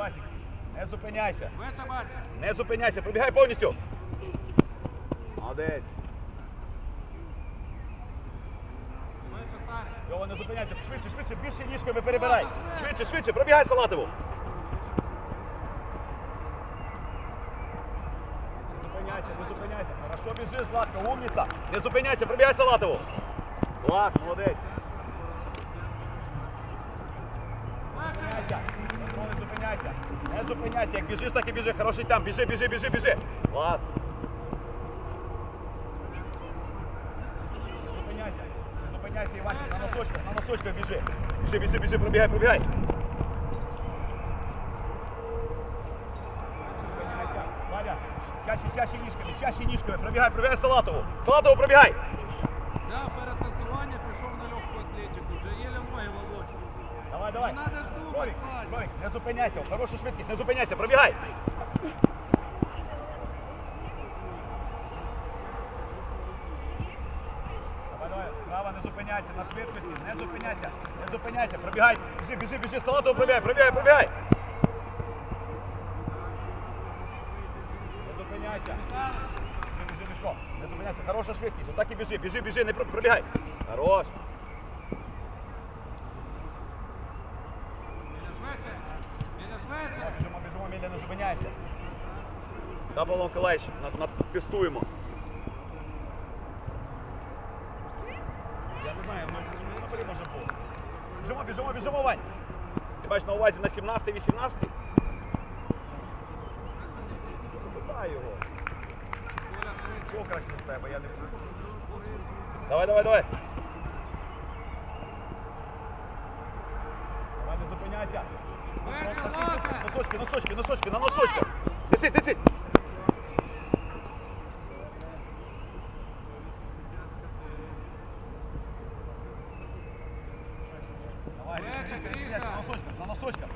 Васик. Не зупиняйся. Не зупиняйся, пробігай повністю. Молодець. Його не зупиняйся. Швидше, швидше, більше ніжками перебирай. Швидше, швидше, пробігай Салатову. Не зупиняйся, не зупиняйся. Хорошо біжи, Златка, умниця. Не зупиняйся, пробігай Салатову. Клас, молодець. Не зупиняйся. Петро, Не зупиняйся. Не зупиняйся. Як біжиш, так і біжи. Хороший там. Біжи, біжи, біжи, біжи. Клас. Зупиняйся. Зупиняйся, Іванчик, на носочках, на носочках біжи. Біжи, біжи, біжи, пробігай, пробігай. Зупиняйся. Валя, чаще, чаще ніжками, чаще ніжками. Пробігай, пробігай Салатову. Салатову пробігай. Да, перед танцюванням пішов на легку атлетику, вже єле ноги волочить. Давай, давай. Не надо Валя. Ровик, не зупиняйся, хорошу швидкість, не зупиняйся, пробігай. Право, не зупиняйся, на швидкості, не зупиняйся, не зупиняйся, пробігай, біжи, біжи, біжи, салатову пробігай, пробігай, пробігай. Не зупиняйся. Біжи, біжи, Мішко, не зупиняйся, хороша швидкість, отак і біжи, біжи, біжи, не пробігай. Хорош. Міля, не зупиняємося. Та Павло Миколаївич, на, на, тестуємо. Я не знаю, ну не потрібно вже було. Біжимо, біжимо, біжимо, Вань. Ти бачиш на увазі на 17-18? Питай його. Коля швидше. Хто краще з тебе, я не Давай, давай, давай. Давай, не зупиняйся. Швидше, Носочки, Злата. Носочки, носочки, носочки, на носочках. Несись, несись. Давай, Швидше, біжи, біжи, Гриша. На носочках, на носочках.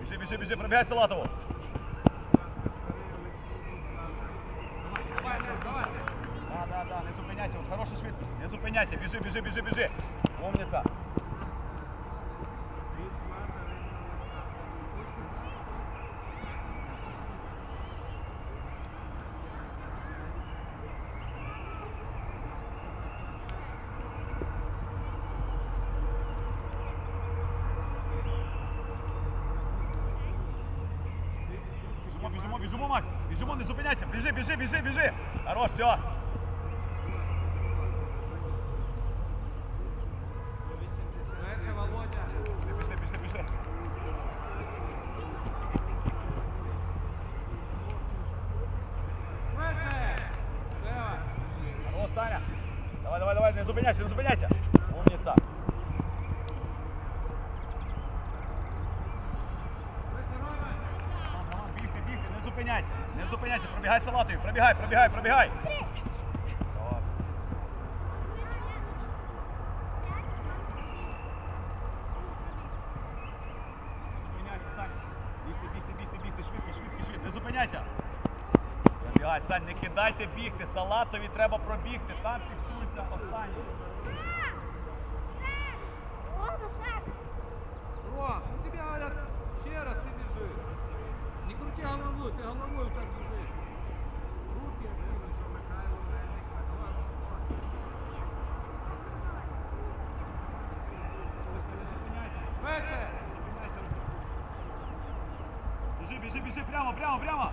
Біжи, біжи, біжи, пробігай Салатову. Давай, Лев, давай. Да, да, да, не зупиняйся, от хороша швидкість. Не зупиняйся, біжи, біжи, біжи, біжи. Умниця. Макс. Біжимо, не зупиняйся. Біжи, біжи, біжи, біжи. Хорош, все. Швидше, Володя. Пішли, пішли, пішли, пішли. Швидше. Лева. Хорош, Таня. Давай, давай, давай, не зупиняйся, не зупиняйся. Умниця. Швидше, Рома. Роман, Роман, бігти, бігти, не зупиняйся. Пробігай салатою, пробігай, пробігай, пробігай. Сань. Бігти, бігти, бігти, бігти, швидко, швидко, швидко. Не зупиняйся. Пробігай, Сань, не кидайте бігти. Салатові треба пробігти. Там фіксується останній. Ром, ну тебе говорят, Біжи, біжи, біжи, прямо, прямо, прямо.